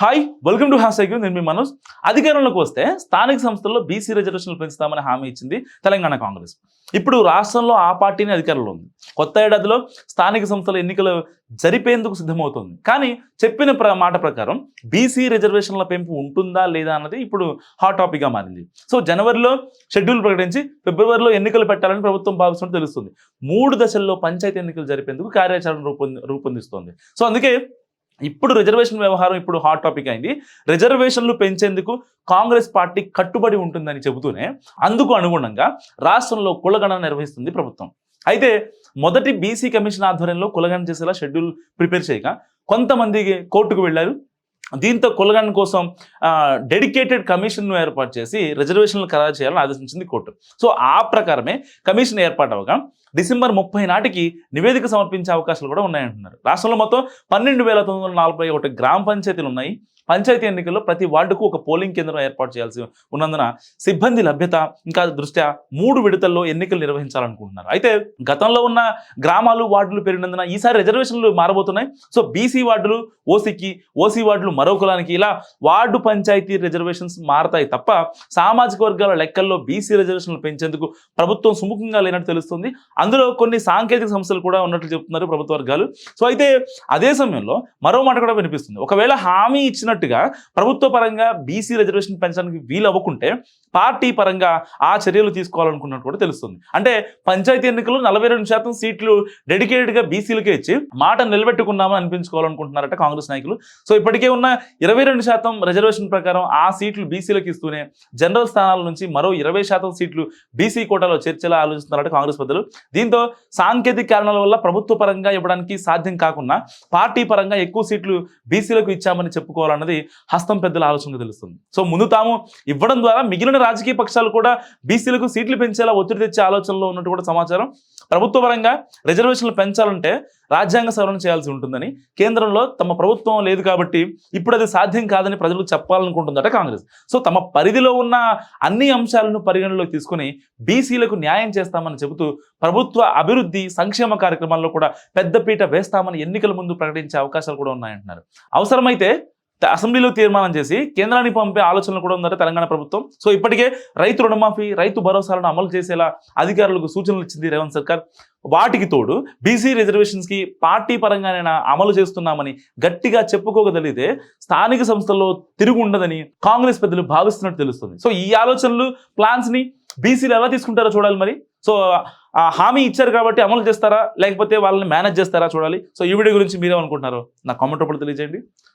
Hi welcome to has నేను మీ మనోజ్. అధికారంలోకి వస్తే స్థానిక సంస్థల్లో బీసీ రిజర్వేషన్లు పెంచుతామని హామీ ఇచ్చింది తెలంగాణ కాంగ్రెస్. ఇప్పుడు రాష్ట్రంలో ఆ పార్టీని అధికారంలో ఉంది. కొత్త ఏడాదిలో స్థానిక సంస్థల ఎన్నికలు జరిపేందుకు సిద్ధమవుతోంది. కానీ చెప్పిన ప్ర మాట ప్రకారం బీసీ రిజర్వేషన్ల పెంపు ఉంటుందా లేదా అన్నది ఇప్పుడు హాట్ టాపిక్గా మారింది. సో జనవరిలో షెడ్యూల్ ప్రకటించి ఫిబ్రవరిలో ఎన్నికలు పెట్టాలని ప్రభుత్వం భావిస్తున్నట్టు తెలుస్తుంది. మూడు దశల్లో పంచాయతీ ఎన్నికలు జరిపేందుకు కార్యాచరణ రూపొంది రూపొందిస్తోంది. సో అందుకే ఇప్పుడు రిజర్వేషన్ వ్యవహారం ఇప్పుడు హాట్ టాపిక్ అయింది. రిజర్వేషన్లు పెంచేందుకు కాంగ్రెస్ పార్టీ కట్టుబడి ఉంటుందని చెబుతూనే అందుకు అనుగుణంగా రాష్ట్రంలో కులగణన నిర్వహిస్తుంది ప్రభుత్వం. అయితే మొదటి బీసీ కమిషన్ ఆధ్వర్యంలో కులగణన చేసేలా షెడ్యూల్ ప్రిపేర్ చేయగా కొంతమంది కోర్టుకు వెళ్ళారు. దీంతో కులగణన కోసం డెడికేటెడ్ కమిషన్ను ఏర్పాటు చేసి రిజర్వేషన్లు ఖరారు చేయాలని ఆదేశించింది కోర్టు. సో ఆ ప్రకారమే కమిషన్ ఏర్పాటు అవగా డిసెంబర్ ముప్పై నాటికి నివేదిక సమర్పించే అవకాశాలు కూడా ఉన్నాయంటున్నారు. రాష్ట్రంలో మొత్తం పన్నెండు వేల తొమ్మిది వందల నలభై ఒకటి గ్రామ పంచాయతీలు ఉన్నాయి. పంచాయతీ ఎన్నికల్లో ప్రతి వార్డుకు ఒక పోలింగ్ కేంద్రం ఏర్పాటు చేయాల్సి ఉన్నందున సిబ్బంది లభ్యత ఇంకా దృష్ట్యా మూడు విడతల్లో ఎన్నికలు నిర్వహించాలనుకుంటున్నారు. అయితే గతంలో ఉన్న గ్రామాలు వార్డులు పెరిగినందున ఈసారి రిజర్వేషన్లు మారబోతున్నాయి. సో బీసీ వార్డులు ఓసీకి ఓసీ వార్డులు మరో కులానికి ఇలా వార్డు పంచాయతీ రిజర్వేషన్స్ మారతాయి తప్ప సామాజిక వర్గాల లెక్కల్లో బీసీ రిజర్వేషన్లు పెంచేందుకు ప్రభుత్వం సుముఖంగా లేనట్టు తెలుస్తుంది. అందులో కొన్ని సాంకేతిక సమస్యలు కూడా ఉన్నట్లు చెప్తున్నారు ప్రభుత్వ వర్గాలు. సో అయితే అదే సమయంలో మరో మాట కూడా వినిపిస్తుంది. ఒకవేళ హామీ ఇచ్చినట్టుగా ప్రభుత్వ పరంగా బీసీ రిజర్వేషన్ పెంచడానికి వీలు అవ్వకుంటే పార్టీ పరంగా ఆ చర్యలు తీసుకోవాలనుకున్నట్టు కూడా తెలుస్తుంది. అంటే పంచాయతీ ఎన్నికలు నలభై రెండు శాతం సీట్లు డెడికేటెడ్గా బీసీలకే ఇచ్చి మాట నిలబెట్టుకున్నామని అనిపించుకోవాలనుకుంటున్నారట కాంగ్రెస్ నాయకులు. సో ఇప్పటికే ఉన్న ఇరవై రెండు శాతం రిజర్వేషన్ ప్రకారం ఆ సీట్లు బీసీలకు ఇస్తూనే జనరల్ స్థానాల నుంచి మరో ఇరవై శాతం సీట్లు బీసీ కోటాలో చేర్చేలా ఆలోచిస్తున్నారట కాంగ్రెస్ పెద్దలు. దీంతో సాంకేతిక కారణాల వల్ల ప్రభుత్వ పరంగా ఇవ్వడానికి సాధ్యం కాకుండా పార్టీ పరంగా ఎక్కువ సీట్లు బీసీలకు ఇచ్చామని చెప్పుకోవాలన్నది హస్తం పెద్దల ఆలోచనగా తెలుస్తుంది. సో ముందు తాము ఇవ్వడం ద్వారా మిగిలిన రాజకీయ పక్షాలు కూడా బీసీలకు సీట్లు పెంచేలా ఒత్తిడి తెచ్చే ఆలోచనలో ఉన్నట్టు కూడా సమాచారం. ప్రభుత్వ పరంగా రిజర్వేషన్లు పెంచాలంటే రాజ్యాంగ సవరణ చేయాల్సి ఉంటుందని కేంద్రంలో తమ ప్రభుత్వం లేదు కాబట్టి ఇప్పుడు అది సాధ్యం కాదని ప్రజలకు చెప్పాలనుకుంటుందట కాంగ్రెస్. సో తమ పరిధిలో ఉన్న అన్ని అంశాలను పరిగణలోకి తీసుకుని బీసీలకు న్యాయం చేస్తామని చెబుతూ ప్రభుత్వ అభివృద్ధి సంక్షేమ కార్యక్రమాల్లో కూడా పెద్దపీట వేస్తామని ఎన్నికల ముందు ప్రకటించే అవకాశాలు కూడా ఉన్నాయంటున్నారు. అవసరమైతే అసెంబ్లీలో తీర్మానం చేసి కేంద్రానికి పంపే ఆలోచనలు కూడా ఉందంటే తెలంగాణ ప్రభుత్వం. సో ఇప్పటికే రైతు రుణమాఫీ రైతు భరోసాలను అమలు చేసేలా అధికారులకు సూచనలు ఇచ్చింది రేవంత్ సర్కార్. వాటికి తోడు బీసీ రిజర్వేషన్స్కి పార్టీ పరంగానైనా అమలు చేస్తున్నామని గట్టిగా చెప్పుకోగలిగితే స్థానిక సంస్థల్లో తిరుగు ఉండదని కాంగ్రెస్ పెద్దలు భావిస్తున్నట్టు తెలుస్తుంది. సో ఈ ఆలోచనలు ప్లాన్స్ని బీసీలు ఎలా తీసుకుంటారో చూడాలి మరి. సో ఆ హామీ ఇచ్చారు కాబట్టి అమలు చేస్తారా? లేకపోతే వాళ్ళని మేనేజ్ చేస్తారా చూడాలి. సో ఈ వీడియో గురించి మీరేమనుకుంటున్నారో నా కామెంట్ రూపంలో తెలియజేయండి.